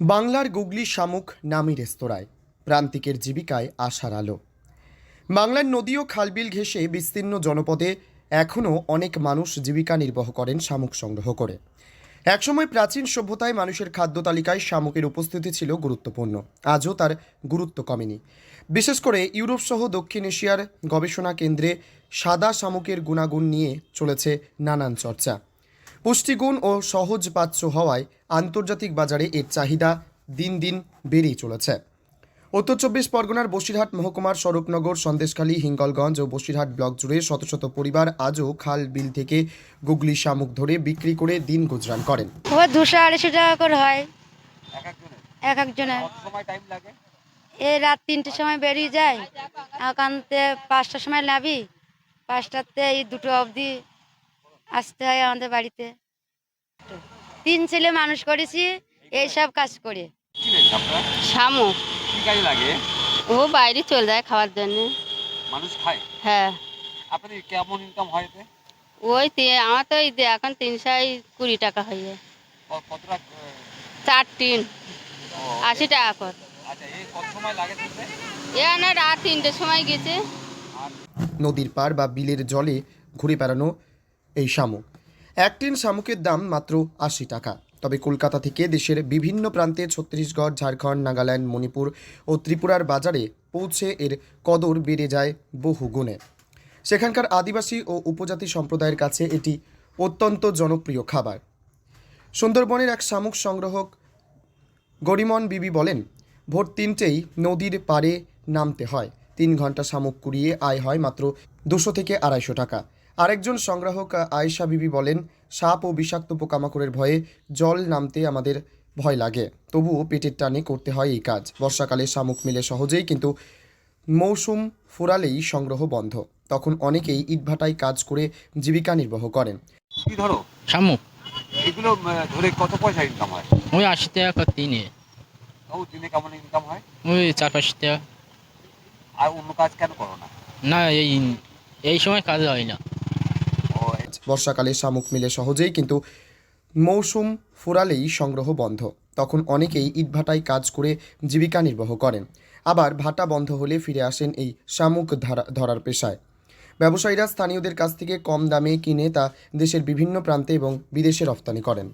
বাংলার গুগলি শামুক নামি রেস্তোরাঁয় প্রান্তিকের জীবিকায় আশার আলো। বাংলার নদী ও খালবিল ঘেঁষে বিস্তীর্ণ জনপদে এখনও অনেক মানুষ জীবিকা নির্বাহ করেন শামুক সংগ্রহ করে। একসময় প্রাচীন সভ্যতায় মানুষের খাদ্য তালিকায় শামুকের উপস্থিতি ছিল গুরুত্বপূর্ণ। আজও তার গুরুত্ব কমেনি। বিশেষ করে ইউরোপ সহ দক্ষিণ এশিয়ার গবেষণা কেন্দ্রে সাদা শামুকের গুণাগুণ নিয়ে চলেছে নানান চর্চা। পুষ্টিগুণ ও সহজ পাচ্য হওয়ায় আন্তর্জাতিক বাজারে এর চাহিদা দিন দিন বেড়েই চলেছে। উত্তর চব্বিশ পরগনার বসিরহাট মহকুমার স্বরূপনগর সন্দেশখালী হিঙ্গলগঞ্জ ও বসিরহাট ব্লক জুড়ে শত শত পরিবার আজও খাল বিল থেকে গুগলি শামুক ধরে বিক্রি করে দিন গুজরান করেন। ও দুশো আড়াইশো টাকা করে হয়। এক একজনের। এই রাত তিনটের সময় বেরিয়ে যায়। ওখানতে পাঁচটার সময় নাবি পাঁচটাতে এই দুটো অবধি আসতে হয় আমাদের বাড়িতে। তিন ছেলে মানুষ করেছি এইসব কাজ করে। শামুক লাগে? ও বাইরে চলে যায় খাওয়ার জন্য। মানুষ খায়? হ্যাঁ। আপনাদের কেমন ইনকাম হয় ওই তি- আমার তো এই এখন তিনশো কুড়ি টাকা হয়ে যায়। চার টিন। আশি টাকা কর। আচ্ছা এই কত সময় লাগে তুলতে এ না রাত তিনটের সময় গেছে। নদীর পার বা বিলের জলে ঘুরে বেড়ানো এই শামুক এক টিন শামুকের দাম মাত্র আশি টাকা। তবে কলকাতা থেকে দেশের বিভিন্ন প্রান্তে ছত্তিশগড়, ঝাড়খণ্ড, নাগাল্যান্ড, মণিপুর ও ত্রিপুরার বাজারে পৌঁছে এর কদর বেড়ে যায় বহু গুণে। সেখানকার আদিবাসী ও উপজাতি সম্প্রদায়ের কাছে এটি অত্যন্ত জনপ্রিয় খাবার। সুন্দরবনের এক শামুক সংগ্রহক গরিমন বিবি বলেন, ভোর তিনটেই নদীর পাড়ে নামতে হয়। তিন ঘণ্টা শামুক কুড়িয়ে আয় হয় মাত্র দুশো থেকে আড়াইশো টাকা। আরেকজন সংগ্রাহক আয়েশা বিবি বলেন সাপ ও বিষাক্ত পোকামাকড়ের ভয়ে জল নামতে আমাদের ভয় লাগে। তবুও পেটের টানে করতে হয় এই কাজ। বর্ষাকালে শামুক মিলে সহজেই কিন্তু মৌসুম ফুরালেই সংগ্রহ বন্ধ। তখন অনেকেই ইটভাটায় কাজ করে জীবিকা নির্বাহ করেন। কি ধরো? শামুক। এগুলো ধরে কত পয়সা ইনকাম হয়? ওই আশি টাকা করে দিনে। ও দিনে কেমন ইনকাম হয়? ওই চার পাঁচশো টাকা। আর অন্য কাজ কেন করো না? না এই এই সময় কাজ হয় না। বর্ষাকালে শামুক মিলে সহজেই কিন্তু মৌসুম ফুরালেই সংগ্রহ বন্ধ। তখন অনেকেই ইটভাটায় কাজ করে জীবিকা নির্বাহ করেন। আবার ভাটা বন্ধ হলে ফিরে আসেন এই শামুক ধরা ধরার পেশায়। ব্যবসায়ীরা স্থানীয়দের কাছ থেকে কম দামে কিনে তা দেশের বিভিন্ন প্রান্তে এবং বিদেশে রফতানি করেন।